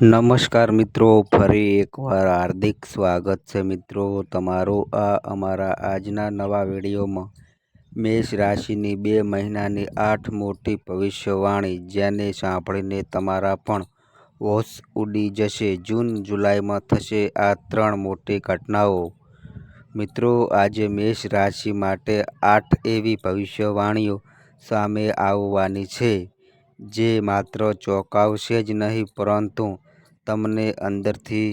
નમસ્કાર મિત્રો, ફરી એકવાર હાર્દિક સ્વાગત છે મિત્રો તમારું આ અમારા આજના નવા વિડીયોમાં. મેષ રાશિની બે મહિનાની આઠ મોટી ભવિષ્યવાણી, જેને સાંભળીને તમારા પણ હોશ ઉડી જશે. જૂન, જુલાઈમાં થશે આ ત્રણ મોટી ઘટનાઓ. મિત્રો, આજે મેષ રાશિ માટે આઠ એવી ભવિષ્યવાણીઓ સામે આવવાની છે, જે માત્ર ચોંકાવશે જ નહીં, પરંતુ તમને અંદરથી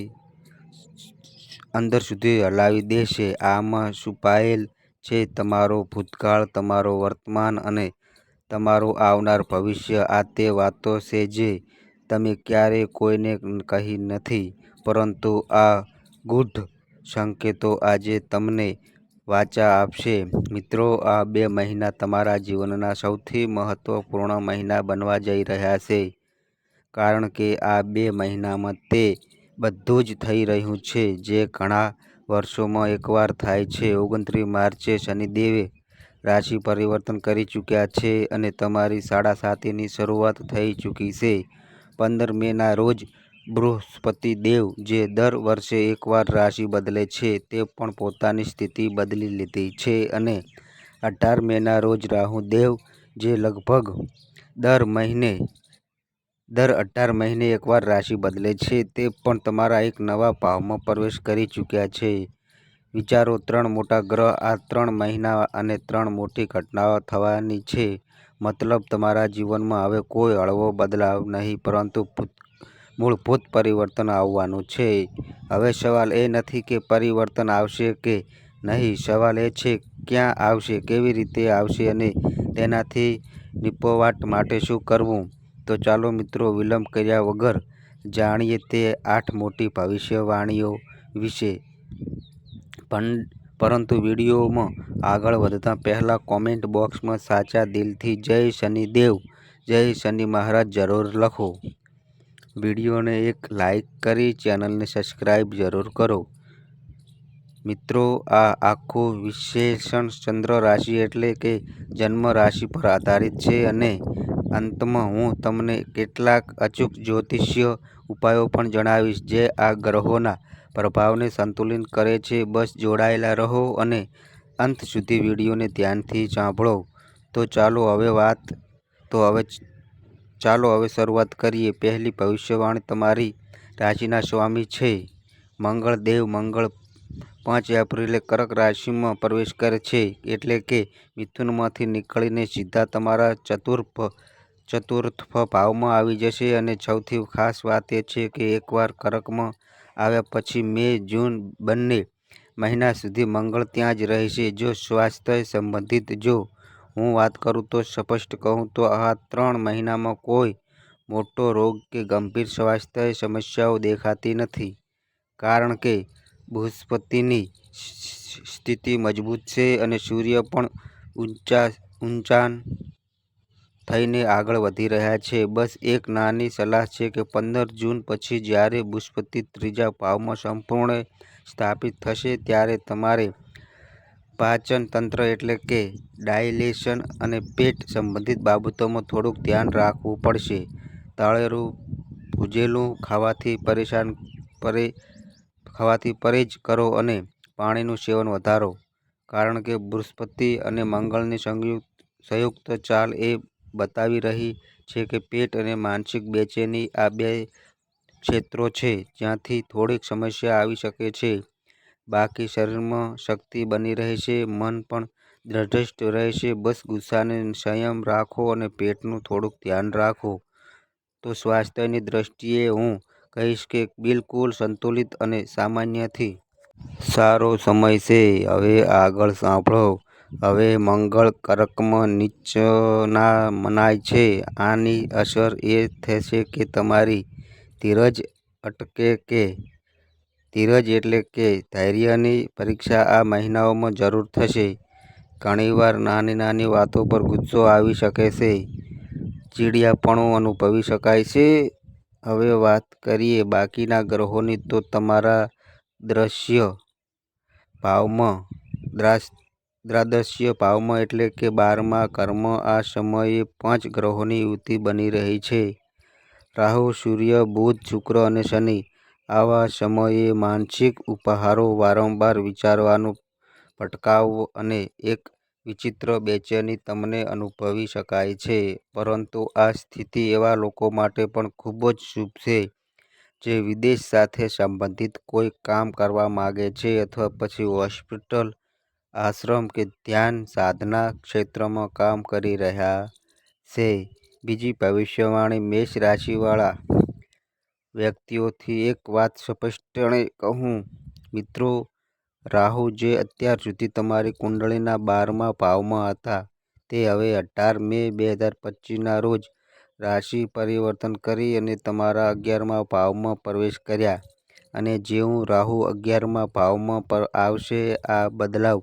અંદર સુધી હલાવી દેશે. આમાં છુપાયેલ છે તમારો ભૂતકાળ, તમારો વર્તમાન અને તમારું આવનાર ભવિષ્ય. આ તે વાતો છે જે તમે ક્યારેય કોઈને કહી નથી, પરંતુ આ ગૂઢ સંકેતો આજે તમને વાચા આપશે. મિત્રો, આ બે મહિના તમારા જીવનના સૌથી મહત્વપૂર્ણ મહિના બનવા જઈ રહ્યા છે. કારણ કે આ બે મહિનામાં તે બધું જ થઈ રહ્યું છે, જે ઘણા વર્ષોમાં એકવાર થાય છે. ઓગણત્રીસ માર્ચે શનિદેવે રાશિ પરિવર્તન કરી ચૂક્યા છે અને તમારી સાડા સાતીની શરૂઆત થઈ ચૂકી છે. પંદર મેના રોજ બૃહસ્પતિ દેવ જે દર વર્ષે એકવાર રાશિ બદલે છે, તે પણ પોતાની સ્થિતિ બદલી લીધી છે અને અઢાર મેના રોજ રાહુ દેવ જે લગભગ દર મહિને દર અઢાર મહિને એકવાર રાશિ બદલે છે. તે પણ તમારા એક નવા ભાવમાં પ્રવેશ કરી ચૂક્યા છે. વિચારો, ત્રણ મોટા ગ્રહ, આ ત્રણ મહિના અને ત્રણ મોટી ઘટનાઓ થવાની છે. મતલબ તમારા જીવનમાં હવે કોઈ હળવો બદલાવ નહીં, પરંતુ મૂળભૂત પરિવર્તન આવવાનું છે. હવે સવાલ એ નથી કે પરિવર્તન આવશે કે નહીં. સવાલ એ છે, ક્યાં આવશે, કેવી રીતે આવશે અને તેનાથી નિપવાટ માટે શું કરવું? તો ચાલો મિત્રો વિલંબ કર્યા વગર જાણીએ તે આઠ મોટી ભવિષ્યવાણીઓ વિશે. પરંતુ વિડીયોમાં આગળ વધતા પહેલાં કોમેન્ટ બોક્સમાં સાચા દિલથી જય શનિદેવ, જય શનિ મહારાજ જરૂર લખો. વિડીયોને એક લાઈક કરી ચેનલને સબસ્ક્રાઈબ જરૂર કરો. મિત્રો, આ આખું વિશેષણ ચંદ્ર રાશિ એટલે કે જન્મ રાશિ પર આધારિત છે અને અંતમાં હું તમને કેટલાક અચૂક જ્યોતિષીય ઉપાયો પણ જણાવીશ જે આ ગ્રહોના પ્રભાવને સંતુલિત કરે છે. બસ જોડાયેલા રહો અને અંત સુધી વિડીયોને ધ્યાનથી સાંભળો. તો ચાલો હવે વાત, તો હવે ચાલો હવે શરૂઆત કરીએ. પહેલી ભવિષ્યવાણી તમારી રાશિના સ્વામી છે. મંગળ દેવ મંગળ પાંચ એપ્રિલે કર્ક રાશિમાં પ્રવેશ કરે છે. એટલે કે મિથુનમાંથી નીકળીને સીધા તમારા ચતુર્થ ચતુર્થ ભાવમાં આવી જશે અને સૌથી ખાસ વાત એ છે કે એકવાર કરકમાં આવ્યા પછી મે, જૂન બંને મહિના સુધી મંગળ ત્યાં જ રહેશે. જો સ્વાસ્થ્ય સંબંધિત જો હું વાત કરું તો સ્પષ્ટ કહું તો આ ત્રણ મહિનામાં કોઈ મોટો રોગ કે ગંભીર સ્વાસ્થ્ય સમસ્યાઓ દેખાતી નથી. કારણ કે બૃહસ્પતિની સ્થિતિ મજબૂત છે અને સૂર્ય પણ ઊંચા, ઊંચાણ થઈને આગળ વધી રહ્યા છે. બસ એક નાની સલાહ છે કે પંદર જૂન પછી જ્યારે બૃહસ્પતિ ત્રીજા ભાવમાં સંપૂર્ણ સ્થાપિત થશે ત્યારે તમારે પાચન તંત્ર એટલે કે ડાયલેશન અને પેટ સંબંધિત બાબતોમાં થોડુંક ધ્યાન રાખવું પડશે. તળેલું, ભૂજેલું ખાવાથી પરેશાન પરે, ખાવાથી પરેજ કરો અને પાણીનું સેવન વધારો. કારણ કે બૃહસ્પતિ અને મંગળની સંયુક્ત સંયુક્ત ચાલ એ બતાવી રહી છે કે પેટ અને માનસિક બેચેની આ બે ક્ષેત્રો છે, જ્યાંથી થોડીક સમસ્યા આવી શકે છે. બાકી શરીરમાં શક્તિ બની રહે છે, મન પણ દ્રઢસ્ટ રહે છે. બસ ગુસ્સાને સંયમ રાખો અને પેટનું થોડુંક ધ્યાન રાખો. તો સ્વાસ્થ્યની દ્રષ્ટિએ હું કહીશ કે બિલકુલ સંતુલિત અને સામાન્યથી સારો સમય છે. હવે આગળ સાંભળો. હવે મંગળ કર્કમાં નીચના મનાય છે. આની અસર એ થશે કે તમારી ધીરજ અટકે કે ધીરજ એટલે કે ધૈર્યની પરીક્ષા આ મહિનાઓમાં જરૂર થશે. ઘણીવાર નાની નાની વાતો પર ગુસ્સો આવી શકે છે. ચીડિયાપણું અનુભવી શકાય છે. હવે વાત કરીએ બાકીના ગ્રહોની તો તમારા દ્રશ્ય ભાવમાં દ્રાદશ્ય ભાવમાં એટલે કે બારમા કર્મ આ સમયે પાંચ ગ્રહોની યુતિ બની રહી છે. રાહુ, સૂર્ય, બુધ, શુક્ર અને શનિ આવા સમયે માનસિક ઉપહારો વારંવાર વિચારવાનું ભટકાવ અને એક વિચિત્ર બેચેની તમને અનુભવી શકાય છે. પરંતુ આ સ્થિતિ એવા લોકો માટે પણ ખૂબ જ શુભ છે, જે વિદેશ સાથે સંબંધિત કોઈ કામ કરવા માગે છે અથવા પછી હોસ્પિટલ આશ્રમ કે ધ્યાન સાધના ક્ષેત્રમાં કામ કરી રહ્યા છે. બીજી ભવિષ્યવાણી મેષ રાશિવાળા વ્યક્તિઓથી એક વાત સ્પષ્ટપણે કહું. મિત્રો, રાહુ જે અત્યાર સુધી તમારી કુંડળીના બારમા ભાવમાં હતા, તે હવે અઢાર મે બે હજાર પચીસના રોજ રાશિ પરિવર્તન કરી અને તમારા અગિયારમા ભાવમાં પ્રવેશ કર્યા. અને જેવું રાહુ અગિયારમા ભાવમાં આવશે, આ બદલાવ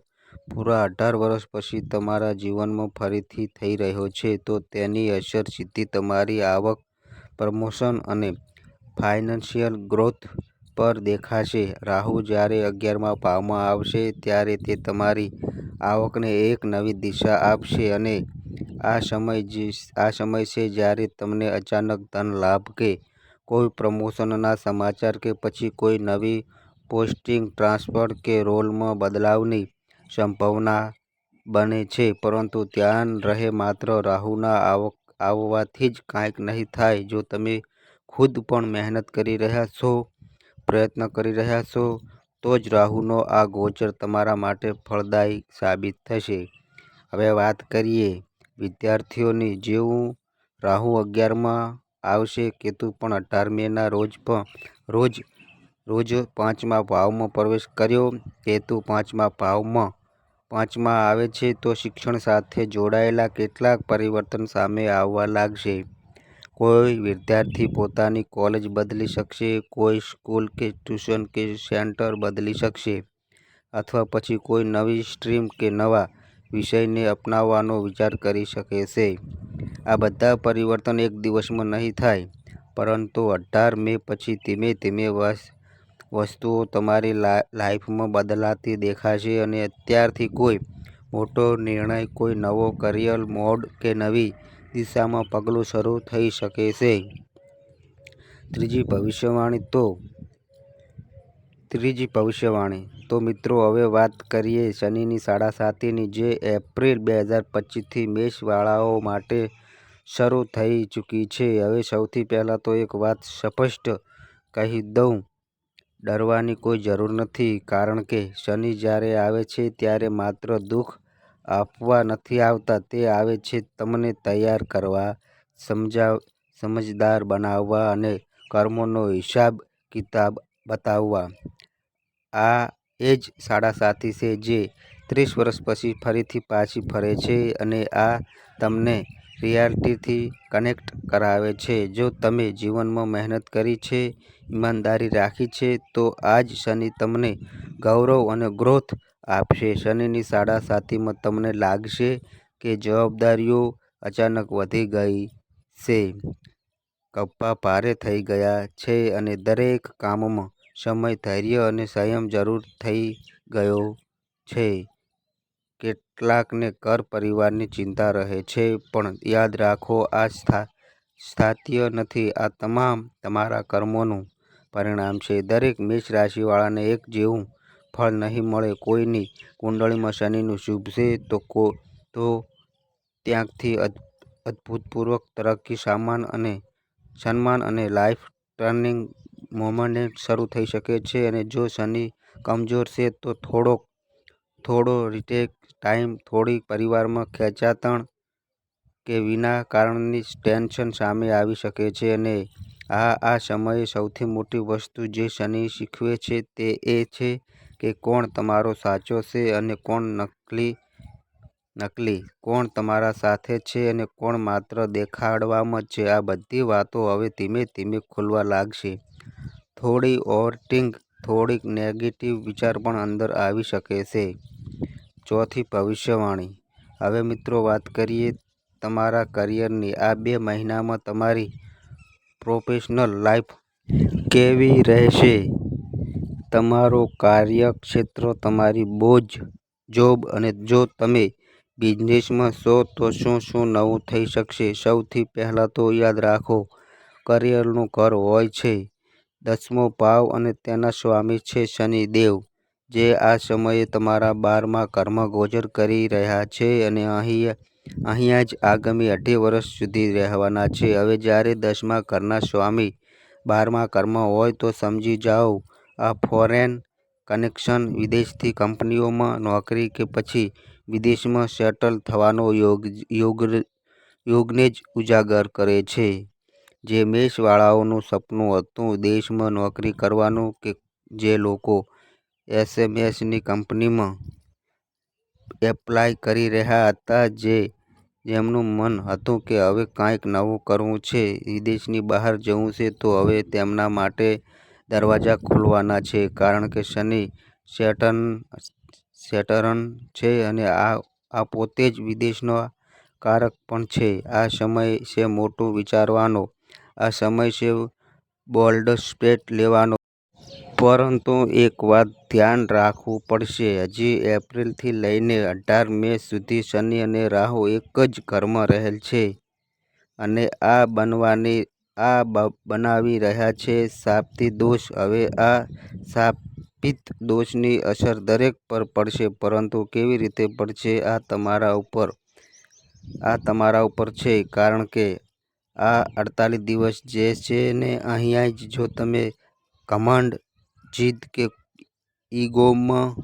પૂરા અઢાર વર્ષ પછી તમારા જીવનમાં ફરીથી થઈ રહ્યો છે, તો તેની અસર સીધી તમારી આવક, પ્રમોશન અને ફાઇનાન્શિયલ ગ્રોથ પર દેખાશે. રાહુ જ્યારે અગિયારમાં ભાવમાં આવશે, ત્યારે તે તમારી આવકને એક નવી દિશા આપશે અને આ સમય આ સમય છે જ્યારે તમને અચાનક ધન લાભ કે કોઈ પ્રમોશનના સમાચાર કે પછી કોઈ નવી પોસ્ટિંગ ટ્રાન્સફર કે રોલમાં બદલાવની સંભાવના બને છે, પરંતુ ધ્યાન રહે માત્ર રાહુના આવવાથી જ કાંઈક નહીં થાય. જો તમે ખુદ પણ મહેનત કરી રહ્યા છો, પ્રયત્ન કરી રહ્યા છો, તો જ રાહુનો આ ગોચર તમારા માટે ફળદાયી સાબિત થશે. હવે વાત કરીએ વિદ્યાર્થીઓની. જેવું રાહુ અગિયારમાં આવશે, કેતુ પણ અઢાર મેના રોજ રોજ રોજ પાંચમા ભાવમાં પ્રવેશ કર્યો. કેતુ પાંચમા ભાવમાં પાંચમાં આવે છે તો શિક્ષણ સાથે જોડાયેલા કેટલાક પરિવર્તન સામે આવવા લાગશે. કોઈ વિદ્યાર્થી પોતાની કોલેજ બદલી શકશે, કોઈ સ્કૂલ કે ટ્યુશન કે સેન્ટર બદલી શકશે અથવા પછી કોઈ નવી સ્ટ્રીમ કે નવા વિષયને અપનાવવાનો વિચાર કરી શકે છે. આ બધા પરિવર્તન એક દિવસમાં નહીં થાય, પરંતુ અઢાર મે પછી ધીમે ધીમે વસ્તુઓ તમારી લાઈફમાં બદલાતી દેખાશે અને અત્યારથી કોઈ મોટો નિર્ણય, કોઈ નવો કરિયર મોડ કે નવી દિશામાં પગલું શરૂ થઈ શકે છે. ત્રીજી ભવિષ્યવાણી તો, ત્રીજી ભવિષ્યવાણી તો મિત્રો હવે વાત કરીએ શનિની સાડા સાતીની જે એપ્રિલ બે હજાર પચીસથી મેષવાળાઓ માટે શરૂ થઈ ચૂકી છે. હવે સૌથી પહેલાં તો એક વાત સ્પષ્ટ કહી દઉં. ડરવાની કોઈ જરૂર નથી, કારણ કે શનિ જ્યારે આવે છે ત્યારે માત્ર દુઃખ આપવા નથી આવતા, તે આવે છે તમને તૈયાર કરવા, સમજાવ, સમજદાર બનાવવા અને કર્મોનો હિસાબ, કિતાબ બતાવવા. આ એ જ સાડા સાતી છે જે ત્રીસ વર્ષ પછી ફરીથી પાછી ફરે છે અને આ તમને રિયાલિટીથી કનેક્ટ કરાવે છે. જો તમે જીવનમાં મહેનત કરી છે, ઈમાનદારી રાખી છે, તો આજ શનિ તમને ગૌરવ અને ગ્રોથ આપશે. શનિની સાડાસાતીમાં તમને લાગશે કે જવાબદારીઓ અચાનક વધી ગઈ છે. કપ્પા ભારે થઈ ગયા છે અને દરેક કામમાં સમય, ધૈર્ય અને સંયમ જરૂર થઈ ગયો છે. કેટલાકને ઘર પરિવારની ચિંતા રહે છે, પણ યાદ રાખો, આ સ્થા સ્થાયી નથી, આ તમામ તમારા કર્મોનું પરિણામ છે. દરેક મેષ રાશિવાળાને એક જેવું ફળ નહીં મળે, કોઈની કુંડળીમાં શનિનું શુભ છે, તો ત્યાંથી અદ્ભુતપૂર્વક તરક્કી, સામાન અને સન્માન અને લાઈફ ટર્નિંગ મોમેન્ટ શરૂ થઈ શકે છે. અને જો શનિ કમજોર છે, તો થોડોક, થોડો રિટેક ટાઈમ થોડી પરિવારમાં ખેંચાતણ કે વિના કારણની ટેન્શન સામે આવી શકે છે અને આ આ સમયે સૌથી મોટી વસ્તુ જે શનિ શીખવે છે તે એ છે કે કોણ તમારો સાચો છે અને કોણ નકલી નકલી, કોણ તમારા સાથે છે અને કોણ માત્ર દેખાડવામાં છે. આ બધી વાતો હવે ધીમે ધીમે ખુલવા લાગશે. થોડી ઓવરટિંગ થોડીક નેગેટિવ વિચાર પણ અંદર આવી શકે છે. ચોથી ભવિષ્યવાણી. હવે મિત્રો વાત કરીએ તમારા કરિયરની. આ બે મહિનામાં તમારી પ્રોફેશનલ લાઈફ કેવી રહેશે? તમારો કાર્યક્ષેત્ર તમારી જોબ અને જો તમે બિઝનેસમાં છો તો શું શું નવું થઈ શકશે? સૌથી પહેલાં તો યાદ રાખો કરિયરનું ઘર હોય છે. દસમો ભાવ અને તેના સ્વામી છે શનિ દેવ, જે આ સમયે તમારા બારમા કર્મ ગોચર કરી રહ્યા છે અને અહીંયા જ આગામી અઢી વર્ષ સુધી રહેવાના છે. હવે જ્યારે દસમા ઘરના સ્વામી બારમા કર્મ હોય તો સમજી જાઓ આ ફોરેન કનેક્શન, વિદેશથી કંપનીઓમાં નોકરી કે પછી વિદેશમાં સેટલ થવાનો યોગ યોગ યોગને જ ઉજાગર કરે છે. જે મેષવાળાઓનું સપનું હતું દેશમાં નોકરી કરવાનું કે જે લોકો એમએનસી કંપનીમાં એપ્લાય કરી રહ્યા હતા, જે જેમનું મન હતું કે હવે કાંઈક નવું કરવું છે, વિદેશની બહાર જવું છે, તો હવે તેમના માટે દરવાજા ખુલવાના છે. કારણ કે શનિ સેટર્ન છે અને આ આ પોતે જ વિદેશનો કારક પણ છે. આ સમય છે મોટું વિચારવાનો, આ સમય છે બોલ્ડ સ્ટેટ લેવાનો. પરંતુ એક વાત ધ્યાન રાખવું પડશે, હજી એપ્રિલથી લઈને અઢાર મે સુધી શનિ અને રાહુ એક જ ઘરમાં રહેલ છે અને આ બનવાની આ બનાવી રહ્યા છે શાપિત દોષ. હવે આ શાપિત દોષની અસર દરેક પર પડશે પરંતુ કેવી રીતે પડશે આ તમારા ઉપર આ તમારા ઉપર છે. કારણ કે આ અડતાલીસ દિવસ જે છે ને અહીંયા જ જો તમે ઘમંડ, જીદ કે ઈગોમાં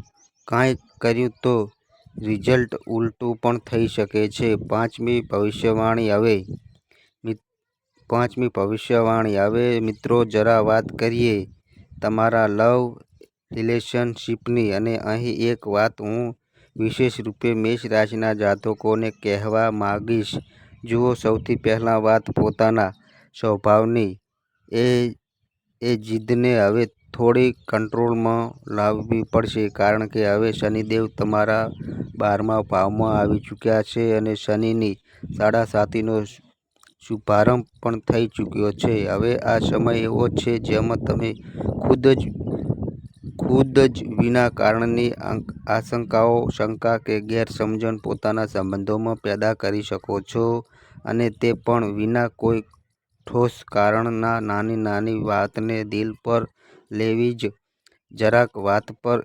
કાંઈ કર્યું તો રિઝલ્ટ ઉલટું પણ થઈ શકે છે. પાંચમી ભવિષ્યવાણી હવે મિત્રો, જરા વાત કરીએ. તમારા લવ રિલેશનશીપની અને અહીં એક વાત હું વિશેષ રૂપે મેષ રાશિના જાતકોને કહેવા માગીશ. જુઓ, સૌથી પહેલાં વાત પોતાના સ્વભાવની. એ એ જીદને હવે થોડી કંટ્રોલમાં લાવવી પડશે કારણ કે હવે શનિદેવ તમારા બારમા ભાવમાં આવી ચૂક્યા છે અને શનિની સાડા સાતીનો શુભારંભ પણ થઈ ચૂક્યો છે. હવે આ સમય એવો છે જેમાં તમે ખુદ જ ખુદ જ વિના કારણની આશંકાઓ, શંકા કે ગેરસમજણ પોતાના સંબંધોમાં પેદા કરી શકો છો અને તે પણ વિના કોઈ ઠોસ કારણના નાની નાની વાતને દિલ પર લેવી, જરાક વાત પર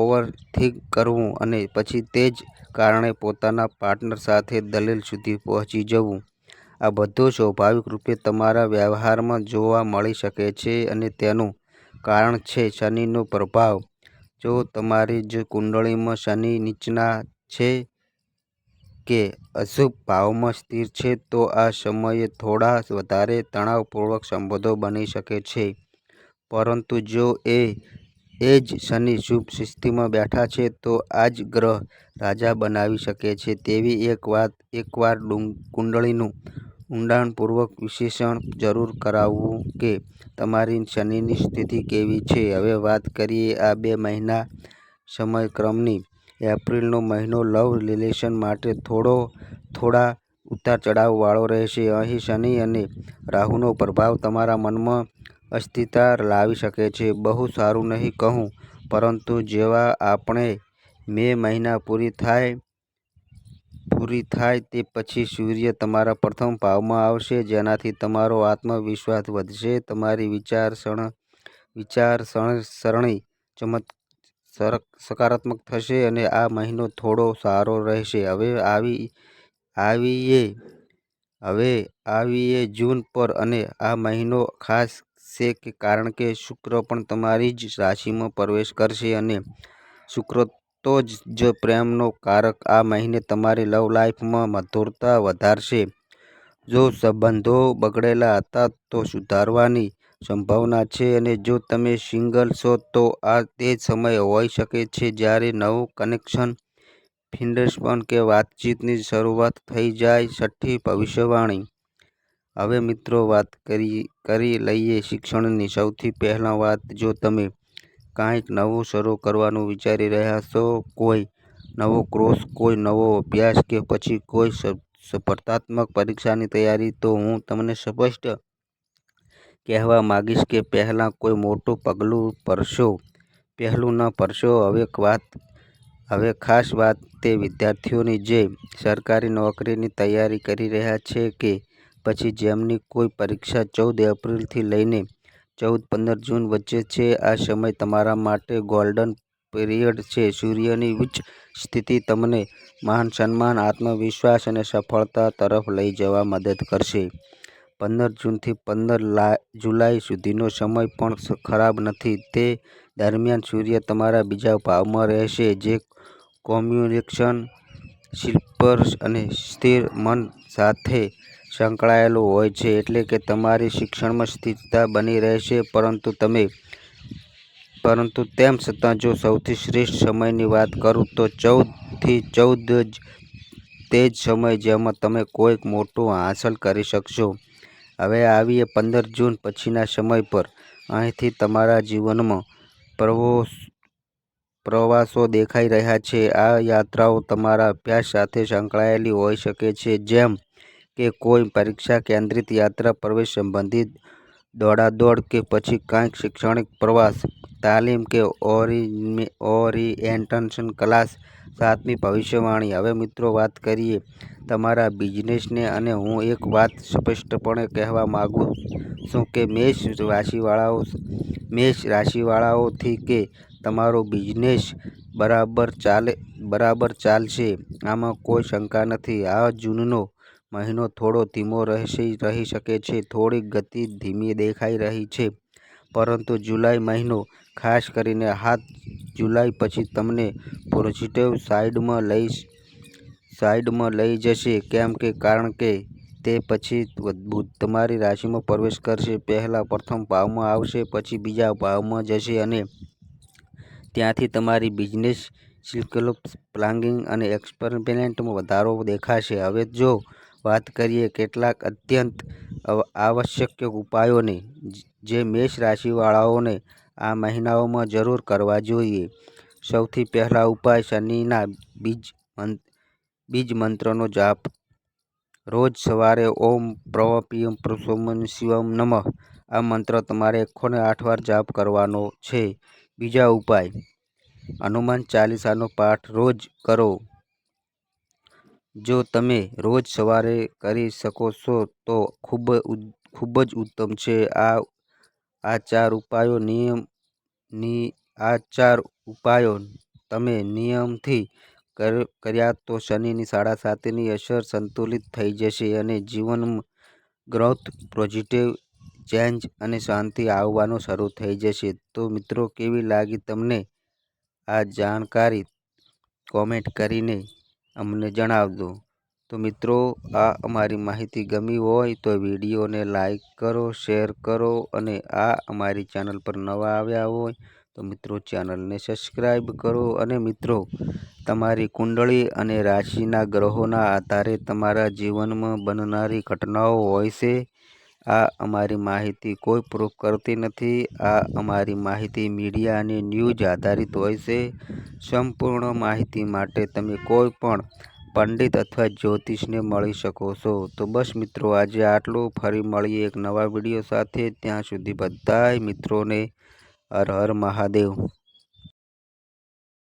ઓવરથિંક કરવું અને પછી તે જ કારણે પોતાના પાર્ટનર સાથે દલીલ સુધી પહોંચી જવું, આ બધું સ્વાભાવિક રૂપે તમારા વ્યવહારમાં જોવા મળી શકે છે અને તેનું કારણ છે શનિનો પ્રભાવ. જો તમારી જ કુંડળીમાં શનિ નીચના છે કે અશુભ ભાવમાં સ્થિર છે તો આ સમયે થોડા વધારે તણાવપૂર્વક સંબંધો બની શકે છે. પરંતુ જો એ એ જ શનિ શુભ સ્થિતિમાં બેઠા છે, તો આ જ ગ્રહ રાજા બનાવી શકે છે. તેવી એક વાત એકવાર કુંડળીનું ઊંડાણપૂર્વક વિશ્લેષણ જરૂર કરાવવું કે તમારી શનિની સ્થિતિ કેવી છે. હવે વાત કરીએ આ બે મહિના સમયક્રમની. એપ્રિલનો મહિનો લવ રિલેશન માટે થોડો, થોડા ઉતાર ચઢાવવાળો રહેશે. અહીં શનિ અને રાહુનો પ્રભાવ તમારા મનમાં અસ્થિરતા લાવી શકે છે. બહુ સારું નહીં કહું પરંતુ જેવા આપણે મે મહિના પૂરી થાય પૂરી થાય તે પછી સૂર્ય તમારા પ્રથમ ભાવમાં આવશે જેનાથી તમારો આત્મવિશ્વાસ વધશે, તમારી વિચારસરણી સકારાત્મક થશે અને આ મહિનો થોડો સારો રહેશે. હવે આવી આવીએ હવે આવીએ જૂન પર અને આ મહિનો ખાસ છે કારણ કે શુક્ર પણ તમારી જ રાશિમાં પ્રવેશ કરશે અને શુક્ર તો જ પ્રેમનો કારક આ મહિને તમારી લવ લાઈફમાં મધુરતા વધારશે. જો સંબંધો બગડેલા હતા તો સુધારવાની સંભાવના છે અને જો તમે સિંગલ છો તો આ તે સમય હોઈ શકે છે જ્યારે નવું કનેક્શન, ફ્રેન્ડશિપ કે વાતચીતની શરૂઆત થઈ જાય. છઠ્ઠી ભવિષ્યવાણી. હવે મિત્રો વાત કરી કરી લઈએ શિક્ષણની. સૌથી પહેલાં વાત જો તમે કાંઈક નવું શરૂ કરવાનું વિચારી રહ્યા છો, કોઈ નવો કોર્સ, કોઈ નવો અભ્યાસ કે પછી કોઈ સ્પર્ધાત્મક પરીક્ષાની તૈયારી, તો હું તમને સ્પષ્ટ કહેવા માગીશ કે પહેલાં કોઈ મોટું પગલું ન ભરશો. હવે ખાસ વાત તે વિદ્યાર્થીઓની જે સરકારી નોકરીની તૈયારી કરી રહ્યા છે કે પછી જેમની કોઈ પરીક્ષા ચૌદ એપ્રિલથી લઈને ચૌદ પંદર જૂન વચ્ચે છે, આ સમય તમારા માટે ગોલ્ડન પીરિયડ છે. સૂર્યની ઉચ્ચ સ્થિતિ તમને માન સન્માન, આત્મવિશ્વાસ અને સફળતા તરફ લઈ જવા મદદ કરશે. પંદર જૂનથી પંદર જુલાઈ સુધીનો સમય પણ ખરાબ નથી. તે દરમિયાન સૂર્ય તમારા બીજા ભાવમાં રહેશે, જે કોમ્યુનિકેશન, શિલ્પર્સ અને સ્થિર મન સાથે સંકળાયેલું હોય છે એટલે કે તમારી શિક્ષણમાં સ્થિરતા બની રહેશે, પરંતુ તમે, પરંતુ તેમ છતાં જો સૌથી શ્રેષ્ઠ સમયની વાત કરું તો ચૌદથી ચૌદ જ તે જ સમય જેમાં તમે કોઈક મોટું હાંસલ કરી શકશો. હવે આવીએ પંદર જૂન પછીના સમય પર. અહીંથી તમારા જીવનમાં પ્રવો પ્રવાસો દેખાઈ રહ્યા છે. આ યાત્રાઓ તમારા અભ્યાસ સાથે સંકળાયેલી હોઈ શકે છે, જેમ કે કોઈ પરીક્ષા કેન્દ્રિત યાત્રા પ્રવેશ સંબંધિત દોડાદોડ કે પછી કંઈક શૈક્ષણિક પ્રવાસ, તાલીમ કે ઓરિએન્ટેશન ક્લાસ, સાતમી ભવિષ્યવાણી. હવે મિત્રો વાત કરીએ તમારા બિઝનેસને અને હું એક વાત સ્પષ્ટપણે કહેવા માગું છું કે મેષ રાશિવાળાઓ, મેષ રાશિવાળાઓથી કે તમારો બિઝનેસ બરાબર ચાલશે, આમાં કોઈ શંકા નથી. આ જૂનનો મહિનો થોડો ધીમો રહી શકે છે. થોડી ગતિ ધીમી દેખાઈ રહી છે. પરંતુ જુલાઈ મહિનો, ખાસ કરીને હાથ જુલાઈ પછી તમને પોઝિટિવ સાઈડમાં લઈ જશે. કેમ કે, કારણ કે તે પછી બુધ તમારી રાશિમાં પ્રવેશ કરશે. પહેલાં પ્રથમ ભાવમાં આવશે, પછી બીજા ભાવમાં જશે અને ત્યાંથી તમારી બિઝનેસ સિલ્કલ પ્લાનિંગ અને એક્સપેરિમેન્ટમાં વધારો દેખાશે. હવે જો વાત કરીએ કેટલાક અત્યંત આવશ્યક ઉપાયોની, જે મેષ રાશિવાળાઓને આ મહિનાઓમાં જરૂર કરવા જોઈએ. સૌથી પહેલા ઉપાય શનિના બીજ બીજ મંત્રનો જાપ. રોજ સવારે ઓમ પ્ર પરશુરામ શિવમ નમઃ. આ મંત્ર તમારે એકસો આઠ વાર જાપ કરવાનો છે. બીજા ઉપાય. હનુમાન ચાલીસાનો પાઠ રોજ કરો. જો તમે રોજ સવારે કરી શકો છો, તો ખૂબ જ ઉત્તમ છે. આ આ ચાર ઉપાયો નિયમ, ની, આ ચાર ઉપાયો તમે નિયમથી કર્યા તો શનિની સાડા સાતીની અસર સંતુલિત થઈ જશે અને જીવનમાં ગ્રોથ પોઝિટિવ, ચેન્જ અને શાંતિ આવવાનું શરૂ થઈ જશે. તો મિત્રો, કેવી લાગી તમને આ જાણકારી? કોમેન્ટ કરીને અમને જણાવજો. તો મિત્રો, આ અમારી માહિતી ગમી હોય તો વિડીયોને લાઈક કરો, શેર કરો અને આ અમારી ચેનલ પર નવા આવ્યા હોય તો મિત્રો ચેનલને સબસ્ક્રાઈબ કરો અને મિત્રો, તમારી કુંડળી અને રાશિના ગ્રહોના આધારે તમારા જીવનમાં બનનારી ઘટનાઓ હોય છે આ અમારી માહિતી કોઈ પ્રૂફ કરતી નથી. આ અમારી માહિતી મીડિયા અને ન્યૂઝ આધારિત હોય છે. સંપૂર્ણ માહિતી માટે તમે કોઈ પણ પંડિત અથવા જ્યોતિષને મળી શકો છો. તો બસ મિત્રો, આજે આટલું. ફરી મળીએ એક નવા વીડિયો સાથે. ત્યાં સુધી બધાય મિત્રોને હર હર મહાદેવ.